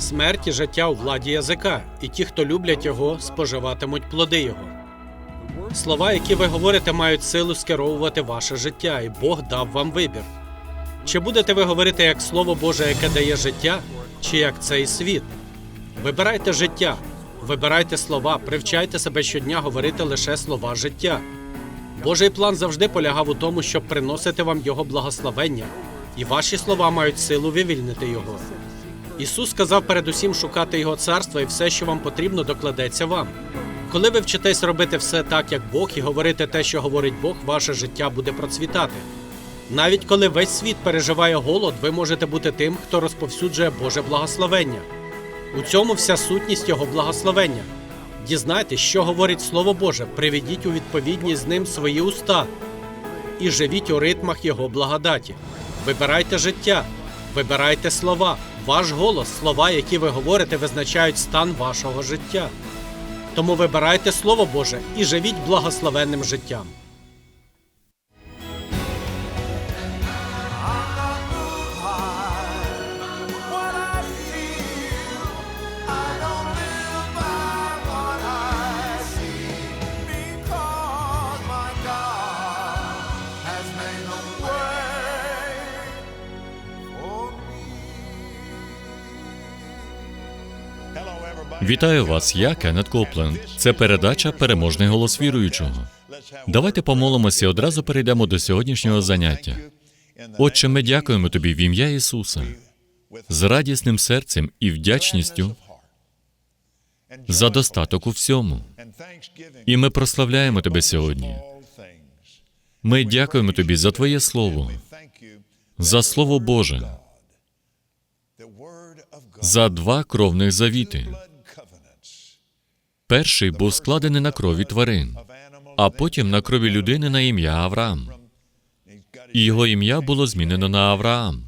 Смерть і життя у владі язика, і ті, хто люблять його, споживатимуть плоди його. Слова, які ви говорите, мають силу скеровувати ваше життя, і Бог дав вам вибір. Чи будете ви говорити як Слово Боже, яке дає життя, чи як цей світ? Вибирайте життя, вибирайте слова, привчайте себе щодня говорити лише слова життя. Божий план завжди полягав у тому, щоб приносити вам Його благословення, і ваші слова мають силу вивільнити Його. Ісус сказав передусім шукати Його царства, і все, що вам потрібно, докладеться вам. Коли ви вчитесь робити все так, як Бог, і говорити те, що говорить Бог, ваше життя буде процвітати. Навіть коли весь світ переживає голод, ви можете бути тим, хто розповсюджує Боже благословення. У цьому вся сутність Його благословення. Дізнайтесь, що говорить Слово Боже, приведіть у відповідність з ним свої уста і живіть у ритмах Його благодаті. Вибирайте життя, вибирайте слова. Ваш голос, слова, які ви говорите, визначають стан вашого життя. Тому вибирайте Слово Боже і живіть благословенним життям. Вітаю вас, я Кеннет Копленд. Це передача Переможний голос віруючого. Давайте помолимося і одразу перейдемо до сьогоднішнього заняття. Отче, ми дякуємо тобі в ім'я Ісуса з радісним серцем і вдячністю за достаток у всьому. І ми прославляємо тебе сьогодні. Ми дякуємо тобі за Твоє Слово, за Слово Боже, за два кровних завіти. Перший був складений на крові тварин, а потім на крові людини на ім'я Авраам. І його ім'я було змінено на Авраам.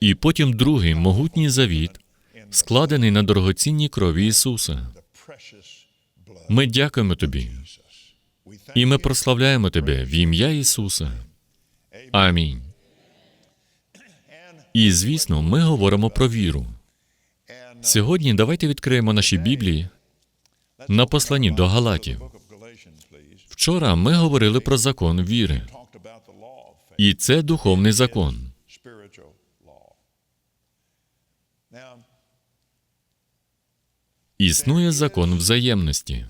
І потім другий могутній завіт, складений на дорогоцінній крові Ісуса. Ми дякуємо тобі. І ми прославляємо тебе в ім'я Ісуса. Амінь. І звісно, ми говоримо про віру. Сьогодні давайте відкриємо наші Біблії на посланні до Галатів. Вчора ми говорили про закон віри, і це духовний закон. Існує закон взаємності.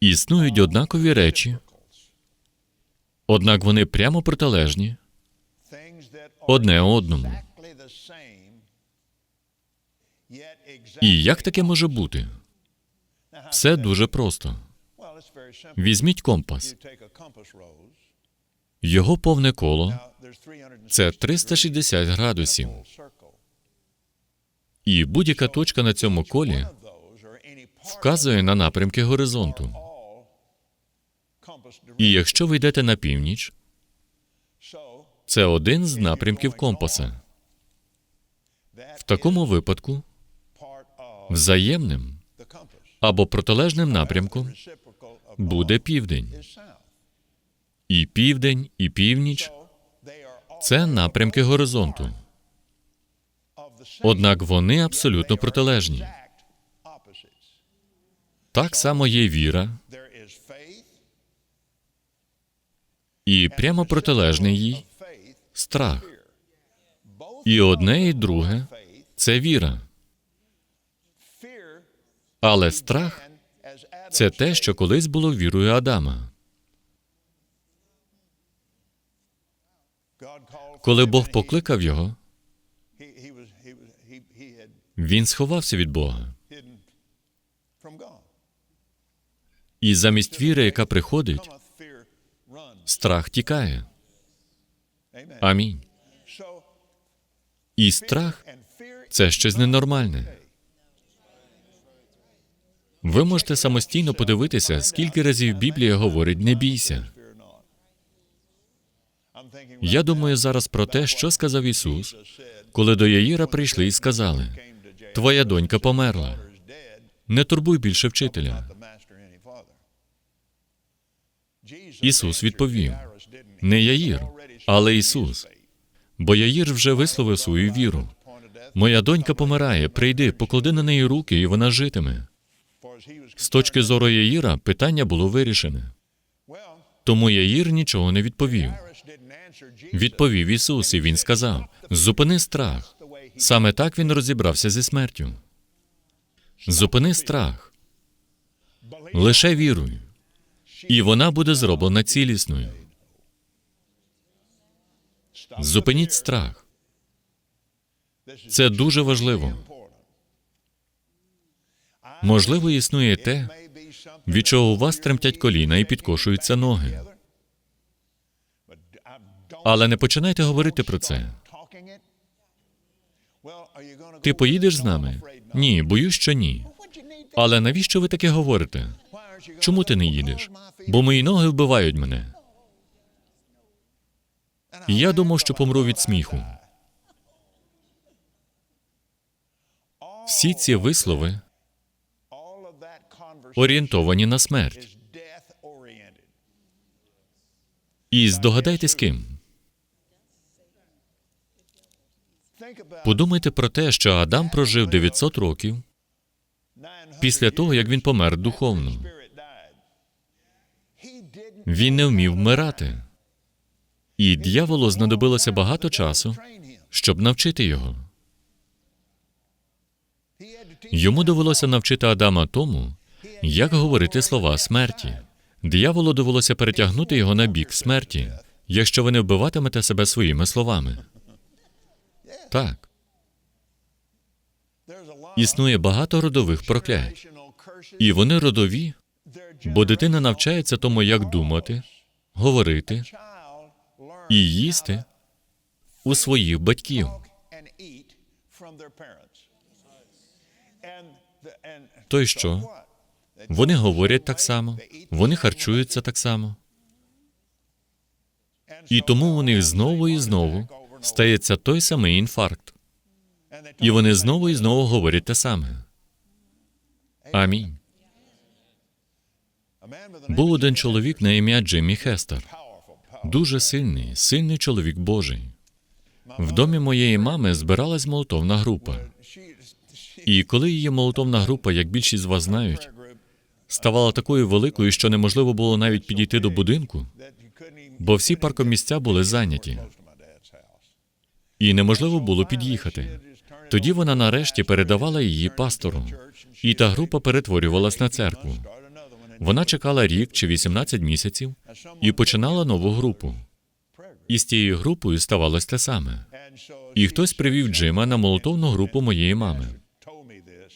Існують однакові речі, однак вони прямо протилежні одне одному. І як таке може бути? Все дуже просто. Візьміть компас. Його повне коло це 360 градусів. І будь-яка точка на цьому колі вказує на напрямки горизонту. І якщо ви йдете на північ, це один з напрямків компаса. В такому випадку взаємним або протилежним напрямком буде південь. І південь, і північ це напрямки горизонту. Однак вони абсолютно протилежні. Так само є віра, і прямо протилежний їй страх. І одне, і друге це віра. Але страх це те, що колись було вірою Адама. Коли Бог покликав його, він сховався від Бога. І замість віри, яка приходить, страх тікає. Амінь. І страх це щось ненормальне. Ви можете самостійно подивитися, скільки разів Біблія говорить не бійся. Я думаю зараз про те, що сказав Ісус, коли до Яїра прийшли і сказали: Твоя донька померла. Не турбуй більше вчителя. Ісус відповів: Не Яїр, але Ісус. Бо Яїр вже висловив свою віру. Моя донька помирає, прийди, поклади на неї руки, і вона житиме. З точки зору Яїра питання було вирішене. Тому Яїр нічого не відповів. Відповів Ісус, і він сказав: Зупини страх. Саме так він розібрався зі смертю. Зупини страх. Лише віруй, і вона буде зроблена цілісною. Зупиніть страх. Це дуже важливо. Можливо, існує те, від чого у вас тремтять коліна і підкошуються ноги. Але не починайте говорити про це. Ти поїдеш з нами? Ні, боюсь, що ні. Але навіщо ви таке говорите? Чому ти не їдеш? Бо мої ноги вбивають мене. І я думав, що помру від сміху. Всі ці вислови орієнтовані на смерть. І здогадайтесь ким. Подумайте про те, що Адам прожив 900 років після того, як він помер духовно. Він не вмів вмирати. І дьяволу знадобилося багато часу, щоб навчити його. Йому довелося навчити Адама тому, як говорити слова смерті. Дияволу довелося перетягнути його на бік смерті, якщо ви не вбиватимете себе своїми словами. Так, існує багато родових проклять, і вони родові, бо дитина навчається тому, як думати, говорити і їсти у своїх батьків. То й що? Вони говорять так само, вони харчуються так само. І тому у них знову і знову стається той самий інфаркт. І вони знову і знову говорять те саме. Амінь. Був один чоловік на ім'я Джиммі Хестер. Дуже сильний, сильний чоловік Божий. В домі моєї мами збиралась молотовна група. І коли її молотовна група, як більшість з вас знають, ставала такою великою, що неможливо було навіть підійти до будинку, бо всі паркомісця були зайняті, і неможливо було під'їхати. Тоді вона нарешті передавала її пастору, і та група перетворювалась на церкву. Вона чекала рік чи 18 місяців і починала нову групу. І з тією групою ставалось те саме. І хтось привів Джима на молотовну групу моєї мами.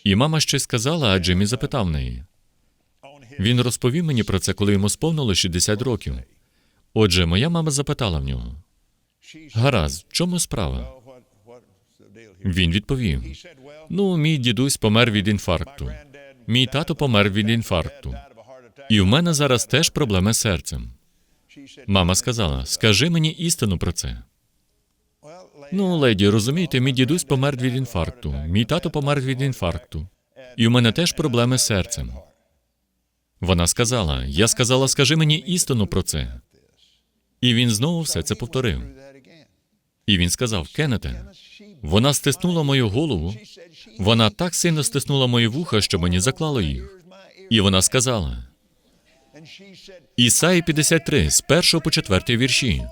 І мама щось сказала, а Джиммі запитав неї. Він розповів мені про це, коли йому сповнило 60 років. Отже, моя мама запитала в нього: Гаразд, в чому справа? Він відповів: Ну, мій дідусь помер від інфаркту. Мій тато помер від інфаркту. І в мене зараз теж проблеми з серцем. Мама сказала: Скажи мені істину про це. Ну, леді, розумієте, мій дідусь помер від інфаркту, мій тато помер від інфаркту. І в мене теж проблеми з серцем. Вона сказала: Я сказала, скажи мені істину про це. І він знову все це повторив. І він сказав: Кеннете, вона стиснула мою голову, вона так сильно стиснула мої вуха, що мені заклало їх. І вона сказала: Ісаї 53, з першого по четвертий вірші.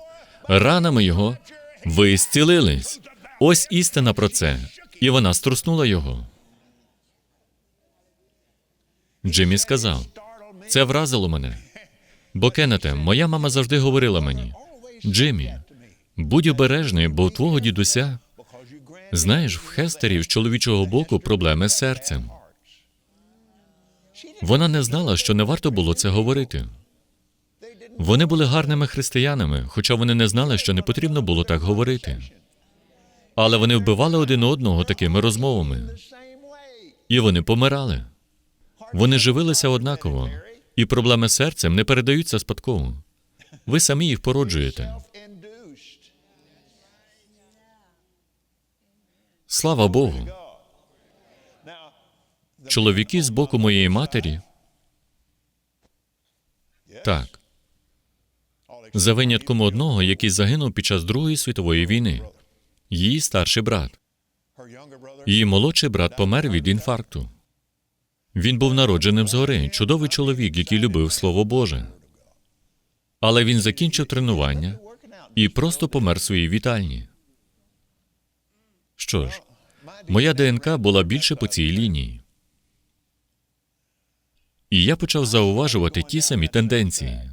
Ранами його ви зцілились. Ось істина про це. І вона струснула його. Джиммі сказав: це вразило мене. Бо Кеннете, моя мама завжди говорила мені: Джиммі, будь обережний, бо у твого дідуся, знаєш, в Хестерів з чоловічого боку проблеми з серцем. Вона не знала, що не варто було це говорити. Вони були гарними християнами, хоча вони не знали, що не потрібно було так говорити. Але вони вбивали один одного такими розмовами, і вони помирали. Вони живилися однаково, і проблеми з серцем не передаються спадково. Ви самі їх породжуєте. Слава Богу. Чоловіки з боку моєї матері. Так. За винятком одного, який загинув під час Другої світової війни, її старший брат. Її молодший брат помер від інфаркту. Він був народженим згори, чудовий чоловік, який любив Слово Боже. Але він закінчив тренування і просто помер в своїй вітальні. Що ж, моя ДНК була більше по цій лінії. І я почав зауважувати ті самі тенденції.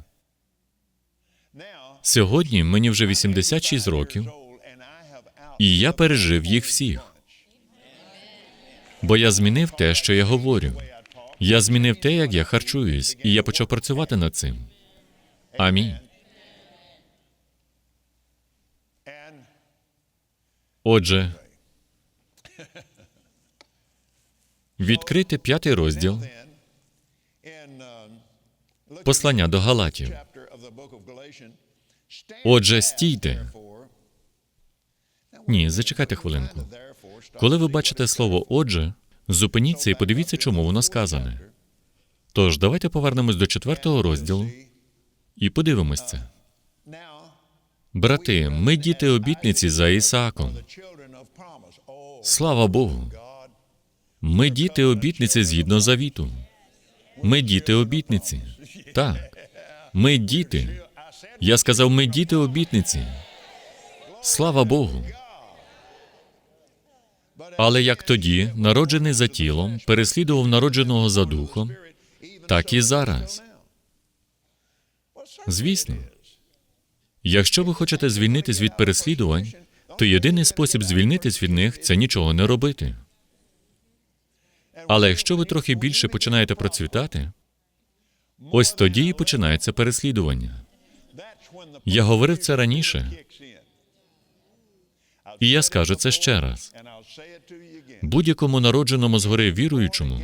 Сьогодні мені вже 86 років, і я пережив їх всіх. Бо я змінив те, що я говорю. Я змінив те, як я харчуюсь, і я почав працювати над цим. Амінь. Отже, відкрити п'ятий розділ послання до Галатів. Отже, стійте. Ні, зачекайте хвилинку. Коли ви бачите слово отже, зупиніться і подивіться, чому воно сказане. Тож, давайте повернемось до четвертого розділу і подивимось це. Брати, ми діти обітниці за Ісааком. Слава Богу. Ми діти обітниці згідно завіту. Ми діти обітниці. Так. Ми діти. Я сказав, ми діти обітниці. Слава Богу. Але як тоді, народжений за тілом, переслідував народженого за духом, так і зараз. Звісно. Якщо ви хочете звільнитись від переслідувань, то єдиний спосіб звільнитись від них це нічого не робити. Але якщо ви трохи більше починаєте процвітати, ось тоді і починається переслідування. Я говорив це раніше, і я скажу це ще раз. Будь-якому народженому згори віруючому,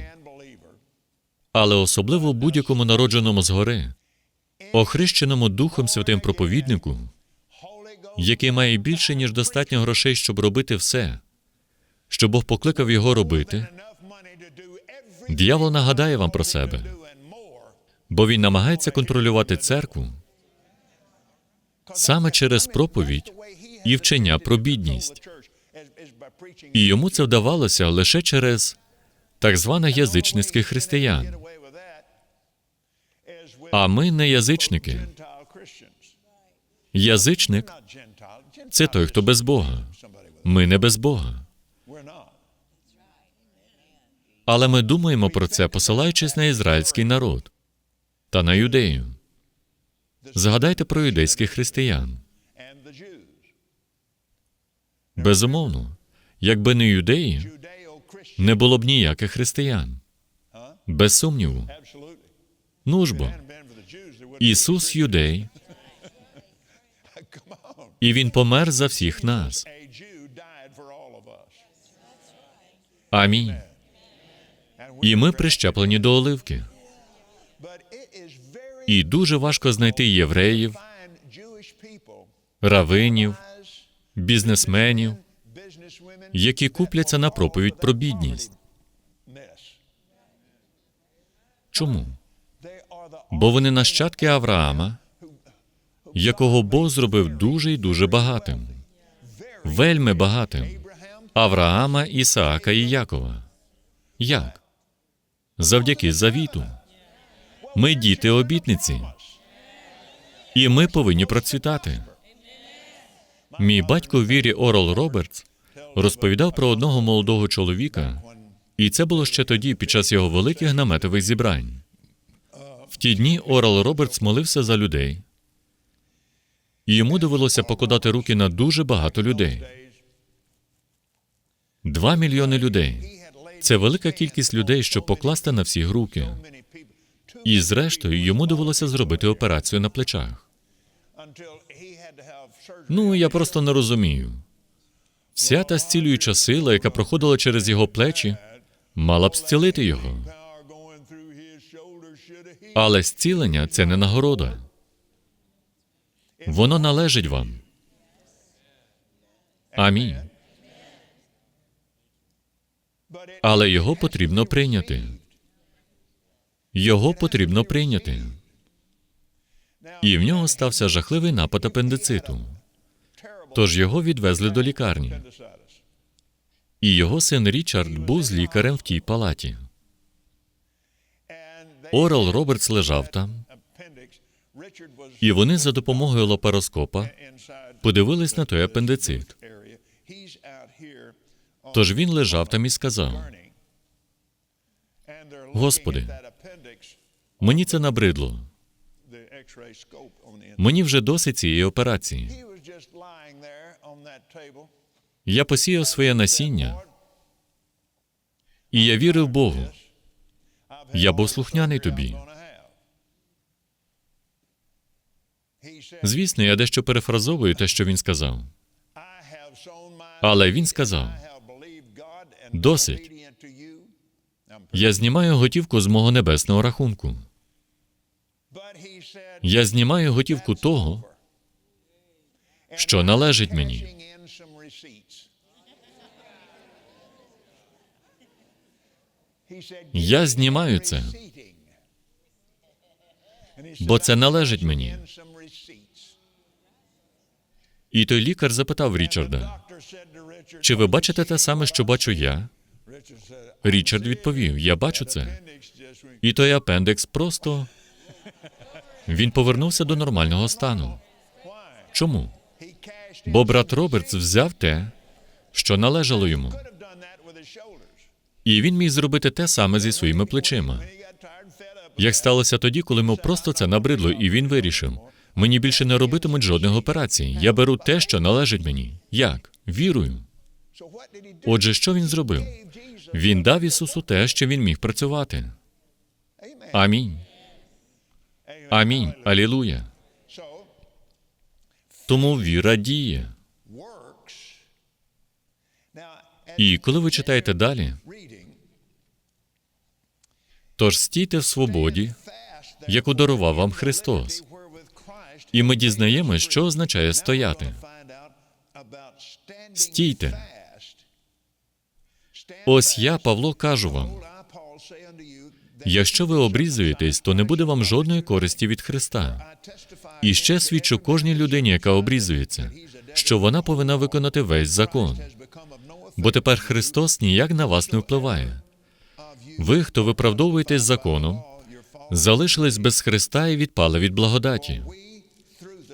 але особливо будь-якому народженому згори, охрещеному Духом Святим проповіднику, який має більше, ніж достатньо грошей, щоб робити все, що Бог покликав його робити, Д'явол нагадає вам про себе, бо він намагається контролювати церкву саме через проповідь і вчення про бідність. І йому це вдавалося лише через так званих язичницьких християн. А ми не язичники. Язичник це той, хто без Бога. Ми не без Бога. Але ми думаємо про це, посилаючись на ізраїльський народ та на юдею. Згадайте про юдейських християн. Безумовно, якби не юдеї, не було б ніяких християн. Без сумніву. Ну ж бо, Ісус юдей, і Він помер за всіх нас. Амінь. І ми прищеплені до оливки. І дуже важко знайти євреїв, равинів, бізнесменів, які купляться на проповідь про бідність. Чому? Бо вони нащадки Авраама, якого Бог зробив дуже і дуже багатим, вельми багатим. Авраама, Ісаака і Якова. Як? Завдяки завіту. Ми діти обітниці. І ми повинні процвітати. Мій батько в вірі Орел Робертс розповідав про одного молодого чоловіка, і це було ще тоді, під час його великих наметових зібрань. В ті дні Орел Робертс молився за людей, і йому довелося покладати руки на дуже багато людей. Два мільйони людей. Це велика кількість людей, щоб покласти на всіх руки. І зрештою йому довелося зробити операцію на плечах. Ну, я просто не розумію. Вся та зцілююча сила, яка проходила через його плечі, мала б зцілити його. Але зцілення це не нагорода. Воно належить вам. Амінь. Але його потрібно прийняти. Його потрібно прийняти. І в нього стався жахливий напад апендициту. Тож його відвезли до лікарні. І його син Річард був з лікарем в тій палаті. Орел Робертс лежав там, і вони за допомогою лапароскопа подивились на той апендицит. Тож він лежав там і сказав: Господи, мені це набридло. Мені вже досить цієї операції. Я посіяв своє насіння, і я вірив Богу. Я був слухняний тобі. Звісно, я дещо перефразовую те, що він сказав. Але він сказав: Досить. Я знімаю готівку з мого небесного рахунку. Я знімаю готівку того, що належить мені. Я знімаю це, бо це належить мені. І той лікар запитав Річарда: чи ви бачите те саме, що бачу я? Річард відповів: Я бачу це. І той апендекс просто він повернувся до нормального стану. Чому? Бо брат Робертс взяв те, що належало йому, і він міг зробити те саме зі своїми плечима. Як сталося тоді, коли йому просто це набридло, і він вирішив: мені більше не робитимуть жодних операцій. Я беру те, що належить мені. Як? Вірую. Отже, що він зробив? Він дав Ісусу те, що він міг працювати. Амінь. Амінь. Алілуя. Тому віра діє. І коли ви читаєте далі, тож стійте в свободі, яку дарував вам Христос. І ми дізнаємось, що означає стояти. Стійте. Ось я, Павло, кажу вам: якщо ви обрізуєтесь, то не буде вам жодної користі від Христа. І ще свідчу кожній людині, яка обрізується, що вона повинна виконати весь закон. Бо тепер Христос ніяк на вас не впливає. Ви, хто виправдовуєтесь законом, залишились без Христа і відпали від благодаті.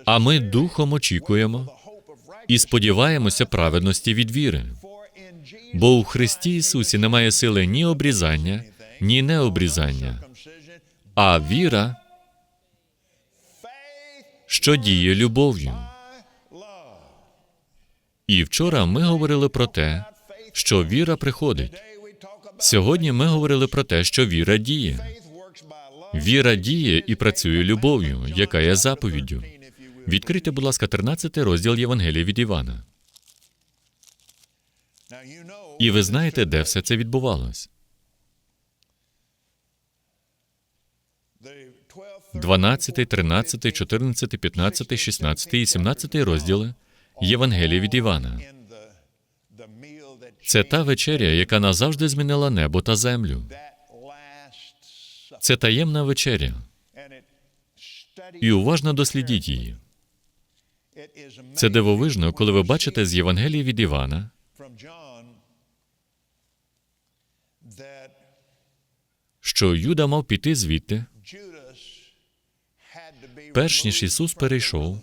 А ми духом очікуємо і сподіваємося праведності від віри. Бо у Христі Ісусі немає сили ні обрізання, ні необрізання, а віра, що діє любов'ю. І вчора ми говорили про те, що віра приходить. Сьогодні ми говорили про те, що віра діє. Віра діє і працює любов'ю, яка є заповіддю. Відкрийте, будь ласка, 13 розділ Євангелія від Івана. І ви знаєте, де все це відбувалось. 12, 13, 14, 15, 16 і 17 розділи Євангелія від Івана. Це та вечеря, яка назавжди змінила небо та землю. Це таємна вечеря. І уважно дослідіть її. Це дивовижно, коли ви бачите з Євангелії від Івана, що Юда мав піти звідти, перш ніж Ісус перейшов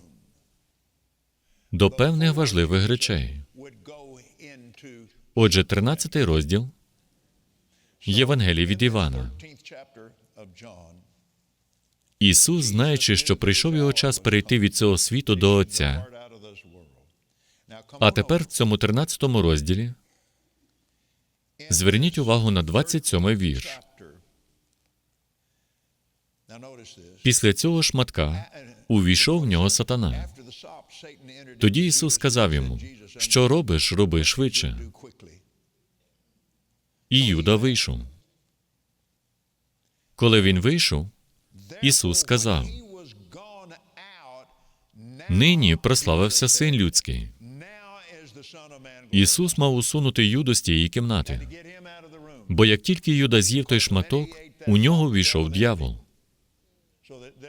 до певних важливих речей. Отже, 13 розділ Євангелії від Івана. Ісус, знаючи, що прийшов його час перейти від цього світу до Отця, а тепер в цьому 13 розділі зверніть увагу на 27 вірш. Після цього шматка увійшов в нього сатана. Тоді Ісус сказав йому, що робиш, роби швидше. І Юда вийшов. Коли він вийшов, Ісус сказав: Нині прославився син людський. Ісус мав усунути Юду з тієї кімнати. Бо як тільки Юда з'їв той шматок, у нього війшов дьявол.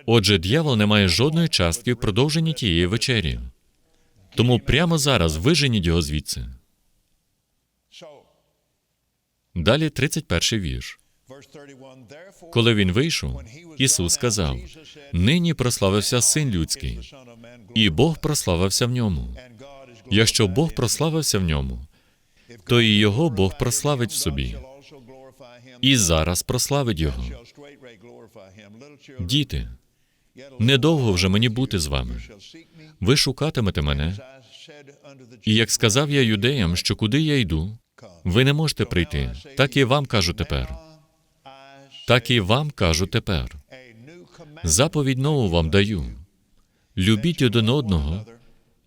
Отже, дьявол не має жодної частки в продовженні тієї вечері. Тому прямо зараз виженіть його звідси. Далі 31 вірш. Коли він вийшов, Ісус сказав: Нині прославився Син людський, і Бог прославився в ньому. Якщо Бог прославився в ньому, то і його Бог прославить в собі, і зараз прославить його. Діти, недовго вже мені бути з вами. Ви шукатимете мене, і як сказав я юдеям, що куди я йду, ви не можете прийти. Так і вам кажу тепер. Так і вам кажу тепер. Заповідь нову вам даю. Любіть один одного,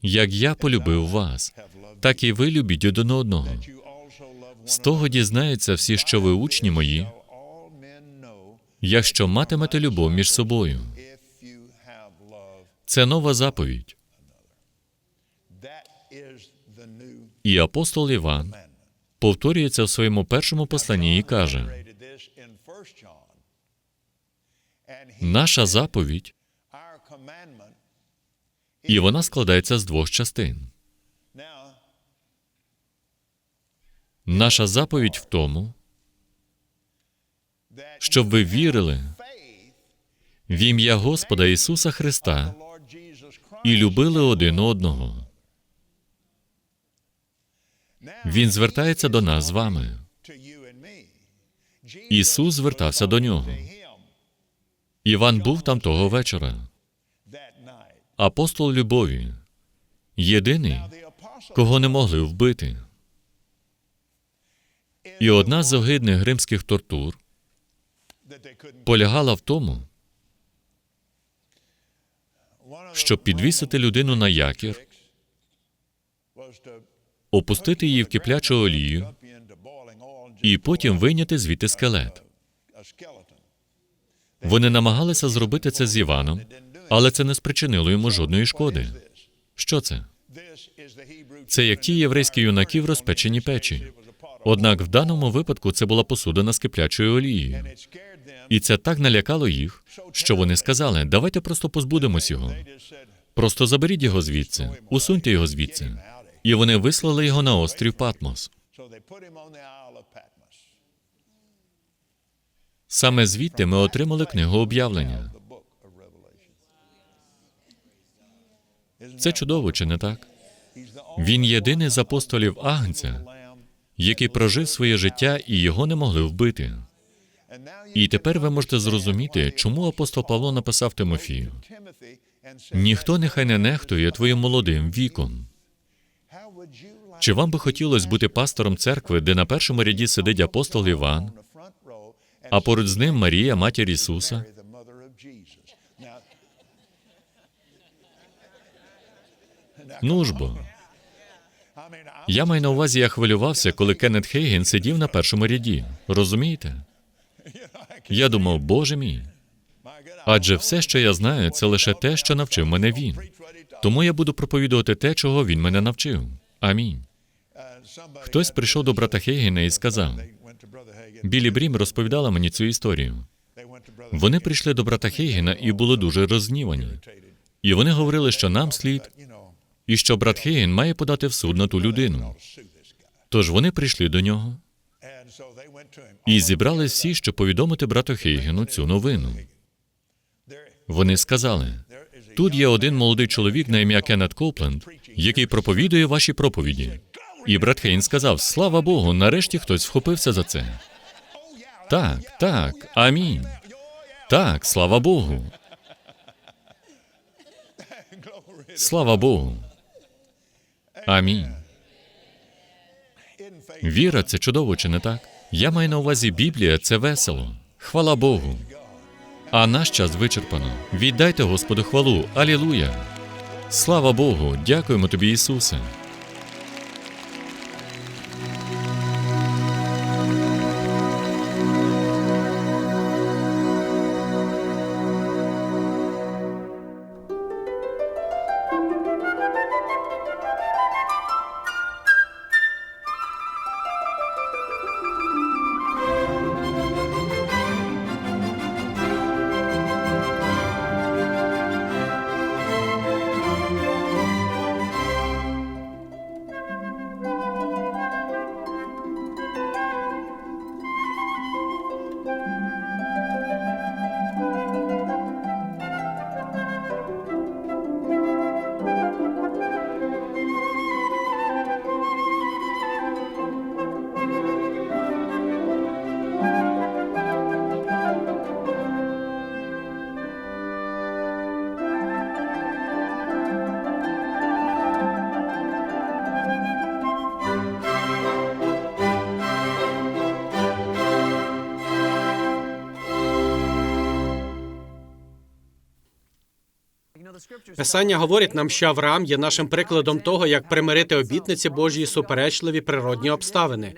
як я полюбив вас, так і ви любіть один одного. З того дізнаються всі, що ви учні мої, якщо матимете любов між собою. Це нова заповідь. І апостол Іван повторюється в своєму першому посланні і каже: наша заповідь, і вона складається з двох частин. Наша заповідь в тому, щоб ви вірили в ім'я Господа Ісуса Христа і любили один одного. Він звертається до нас з вами. Ісус звертався до нього. Іван був там того вечора. Апостол любові, єдиний, кого не могли вбити. І одна з огидних римських тортур полягала в тому, щоб підвісити людину на якір, опустити її в киплячу олію і потім вийняти звідти скелет. Вони намагалися зробити це з Іваном, але це не спричинило йому жодної шкоди. Що це? Це як ті єврейські юнаки в розпеченій печі. Однак в даному випадку це була посудина з киплячою олією. І це так налякало їх, що вони сказали: давайте просто позбудемось його. Просто заберіть його звідси, усуньте його звідси. І вони вислали його на острів Патмос. Саме звідти ми отримали книгу об'явлення. Це чудово, чи не так? Він єдиний з апостолів Агнця, який прожив своє життя і його не могли вбити. І тепер ви можете зрозуміти, чому апостол Павло написав Тимофію: ніхто нехай не нехтує твоїм молодим віком. Чи вам би хотілося бути пастором церкви, де на першому ряді сидить апостол Іван, а поруч з ним Марія, матір Ісуса? Ну ж бо. Я маю на увазі, я хвилювався, коли Кеннет Хейген сидів на першому ряді. Розумієте? Я думав, Боже мій. Адже все, що я знаю, це лише те, що навчив мене він. Тому я буду проповідувати те, чого він мене навчив. Амінь. Хтось прийшов до брата Хейгена і сказав: Білі Брім розповідала мені цю історію. Вони прийшли до брата Хейгена і були дуже розгнівані. І вони говорили, що нам слід, і що брат Хейген має подати в суд на ту людину. Тож вони прийшли до нього і зібрали всі, щоб повідомити брату Хейгену цю новину. Вони сказали: тут є один молодий чоловік на ім'я Кеннет Копленд, який проповідує ваші проповіді. І брат Хейн сказав: Слава Богу, нарешті хтось вхопився за це. Так, так, амінь. Так, слава Богу. Слава Богу. Амінь. Віра це чудово, чи не так? Я маю на увазі Біблія це весело. Хвала Богу. А наш час вичерпано. Віддайте Господу хвалу. Алілуя. Слава Богу. Дякуємо тобі, Ісусе. Писання говорить нам, що Авраам є нашим прикладом того, як примирити обітниці Божі і суперечливі природні обставини.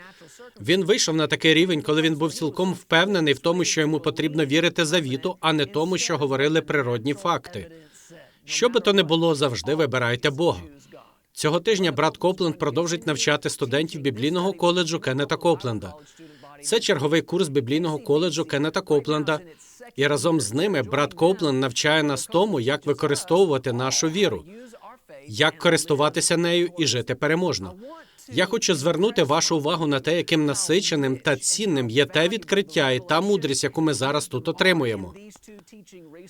Він вийшов на такий рівень, коли він був цілком впевнений в тому, що йому потрібно вірити завіту, а не тому, що говорили природні факти. Що би то не було, завжди вибирайте Бога. Цього тижня брат Копленд продовжить навчати студентів біблійного коледжу Кеннета Копленда. Це черговий курс біблійного коледжу Кеннета Копленда. І разом з ними брат Копленд навчає нас тому, як використовувати нашу віру, як користуватися нею і жити переможно. Я хочу звернути вашу увагу на те, яким насиченим та цінним є те відкриття і та мудрість, яку ми зараз тут отримуємо.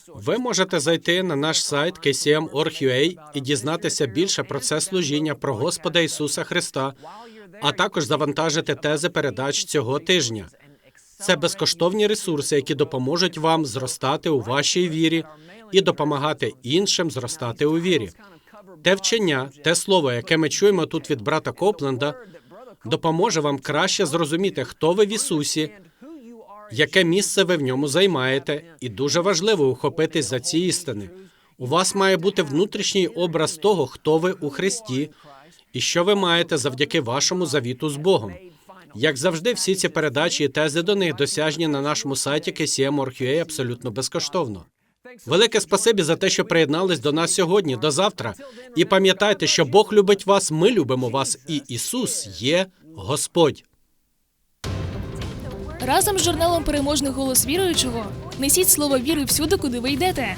Ви можете зайти на наш сайт kcm.org.ua і дізнатися більше про це служіння про Господа Ісуса Христа, а також завантажити тези передач цього тижня. Це безкоштовні ресурси, які допоможуть вам зростати у вашій вірі і допомагати іншим зростати у вірі. Те вчення, те слово, яке ми чуємо тут від брата Копленда, допоможе вам краще зрозуміти, хто ви в Ісусі, яке місце ви в ньому займаєте, і дуже важливо ухопитись за ці істини. У вас має бути внутрішній образ того, хто ви у Христі, і що ви маєте завдяки вашому завіту з Богом. Як завжди, всі ці передачі і тези до них досяжні на нашому сайті KCM.org.ua абсолютно безкоштовно. Велике спасибі за те, що приєднались до нас сьогодні, до завтра. І пам'ятайте, що Бог любить вас, ми любимо вас, і Ісус є Господь. Разом з журналом Переможний голос віруючого несіть слово віри всюди, куди ви йдете.